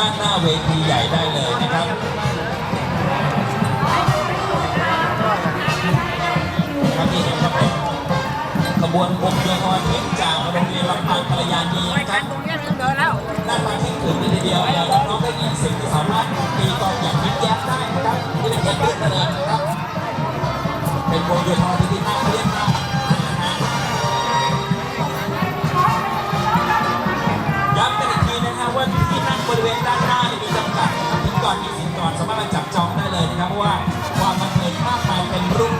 ้านหน้าเวทีใหญ่ได้เลยนะครับครับที่เห็นครับขบวนพงเรือฮอนเพชรจากโรงเรียนลำพังภรรยาดีนะครับด้านหลังที่ถึงนี่ทีเดียวแล้วน้องได้ยินสิ่งที่สามารถตีกองอย่างยิ้มแย้มได้นะครับนี่เป็นเพื่อนเลยนะครับเป็นวงโยธาที่ ผ้าไทยเป็นรูป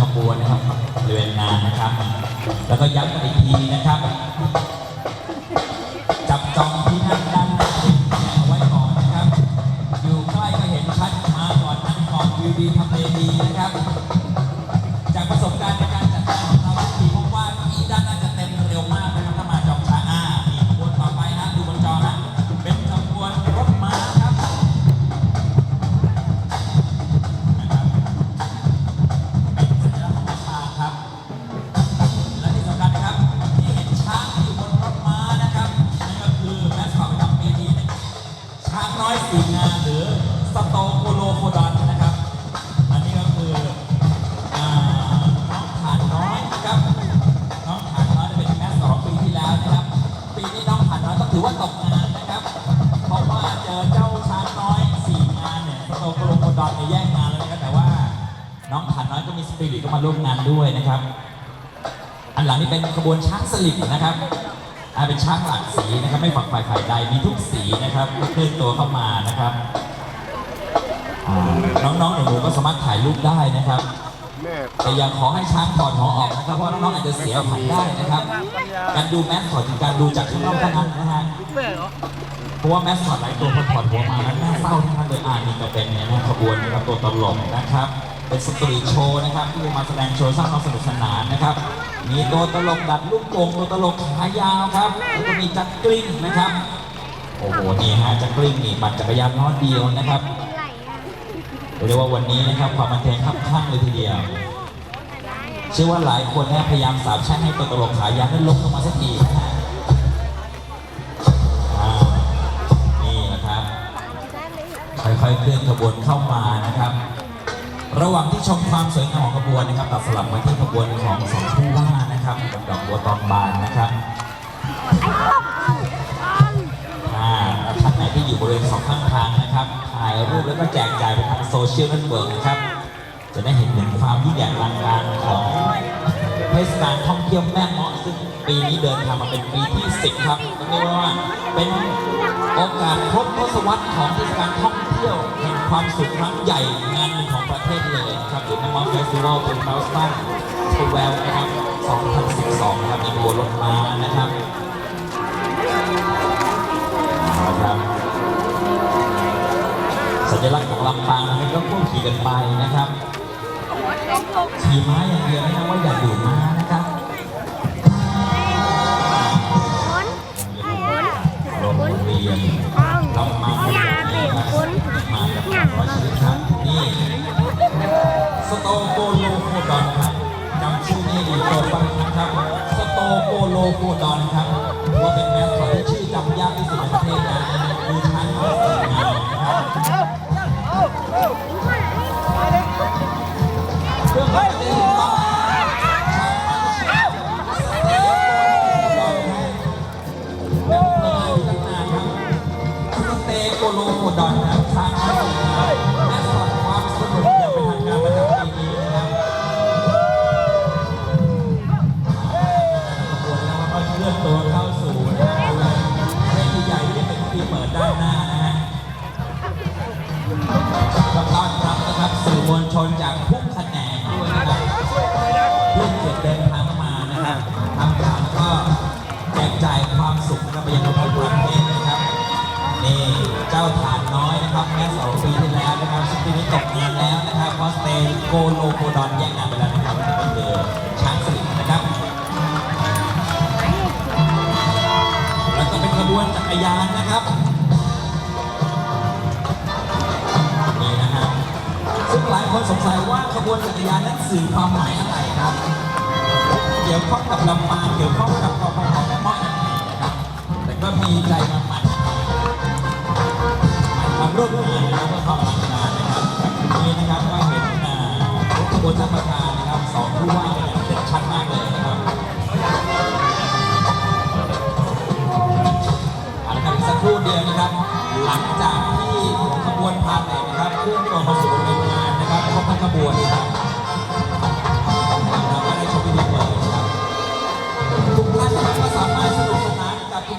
ขบวนนะครับบริเวณงานนะครับ แล้วก็ย้ำกัอีกทีนะครับ เจ้าช้างน้อยสี่งานเนี่ยพวกเรากลดอนเนี่ยแย่งงานแล้วนะครับแต่ว่าน้องขันน้อยก็มีสปิริตก็มาร่วมงานด้วยนะครับ อันหลังนี่เป็นขบวนช้างสลิดนะครับอาเป็นช้างหลากสีนะครับไม่ฝักฝ่ายฝ่าใดมีทุกสีนะครับเคลื่อนตัวเข้ามานะครับน้องๆหนูๆก็สามารถถ่ายรูปได้นะครับแต่อย่าขอให้ช้างถอดหัวออกนะครับเพราะน้องๆอาจจะเสียผันได้นะครับ การดูแมสขอถึงการดูจากข้างนอกเท่านั้นนะฮะ พราะว่าแมสคอตหลายตัวพอถอดหัวมาแล้วน่าเศร้าทั้งนั้นเลยอ่านี่ก็เป็นเนี่ยนะขบวนนะครับตัวตลกนะครับ เป็นสตรีทโชว์นะครับที่มาแสดงโชว์สร้างความสนุกสนานนะครับ มีตัวตลกดัดลูกโป่งตัวตลกขายาวครับแล้วก็มีจักรกลิ้งนะครับโอ้โหนี่ฮะจักรกลิ้งนี่ปั่นจักรยานน้อยเดียวนะครับเรียกว่าวันนี้นะครับความบันเทิงคับข้างเลยทีเดียวเชื่อว่าหลายคนนะพยายามสาบแช่งให้ตัวตลกขายาวนั้นลงเข้ามาสักทีนะฮะ ค่อยๆเคลื่อนขบวนเข้ามานะครับ ระหว่างที่ชมความสวยงามของขบวนนะครับตัดสลับมาที่ขบวนของสองผู้ว่านะครับกับดอกบัวตองบานนะครับอ่าแล้วท่านไหนที่อยู่บริเวณสองข้างทางนะครับ ถ่ายรูปแล้วก็แจกจ่ายไปทางโซเชียลเน็ตเวิร์กนะครับ จะได้เห็นถึงความยิ่งใหญ่ลังการของเทศกาลท่องเที่ยวแม่เมาะซึ่งปีนี้เดินทางมาเป็นปีที่ 10 ครับเรียกว่าเป็น โอกาสครบทศวรรษของเทศกาลท่องเที่ยวแห่งความสุขครั้งใหญ่งานของประเทศเลยครับหรือแม่เมาะเฟสติวัลเป็นคาสตันทูแวลนะครับ 2012 นะครับมีบัวรถม้านะครับนะครับสัญลักษณ์ของลำปางนะครับก็ควบขี่กันไปนะครับขี่ม้าอย่างเดียวนะครับว่าอย่าดื่มม้า ครับนี่สโตโกโลโคดอนครับจำชื่อนี้ดีโตฟังนะครับ สโตโกโลโคดอนครับ ความสุขนะครับไปยังทุกประเทศนะครับ นี่เจ้าฐานน้อยนะครับแม่สองปีที่แล้วนะครับซึ่งปีนี้ตกงานแล้วนะครับเพราะสเตย์โกโลโคดอนแยกงานไปแล้วนะครับนี่ก็คือช้างสลิดนะครับแล้วก็เป็นขบวนจักรยานนะครับนี่นะฮะซึ่งหลายคนสงสัยว่าขบวนจักรยานนั้นสื่อความหมายอะไรครับ เกี่ยวข้องกับลำปางเกี่ยวข้องกับกพทแม่เมาะยังไงนะครับแต่ก็ มีใจมามันมันร่วมงานนะครับเพื่อความอลังการนะครับแบบนี้นะครับก็เห็นอ่ารถขบวนท่านประธานนะครับสองผู้ว่ากันอย่างเด่นชัดมากเลยนะครับเอาละครับอีกสักครู่เดียวนะครับ หลังจากที่ขบวนพาเหรดนะครับเคลื่อนตัวเข้าสู่บริเวณงานนะครับครบทั้งขบวนนะครับ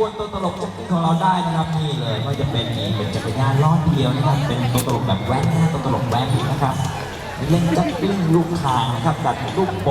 บวนตัวตลกจักรของเราได้นะครับนี่เลยก็จะเป็นนี่เป็นจักรยานล้อเดียวนะครับเป็นตัวตลกแบบแว้นนะตัวตลกแว้นนะครับเล่นจักรลิ้งลูกคางนะครับดัดลูก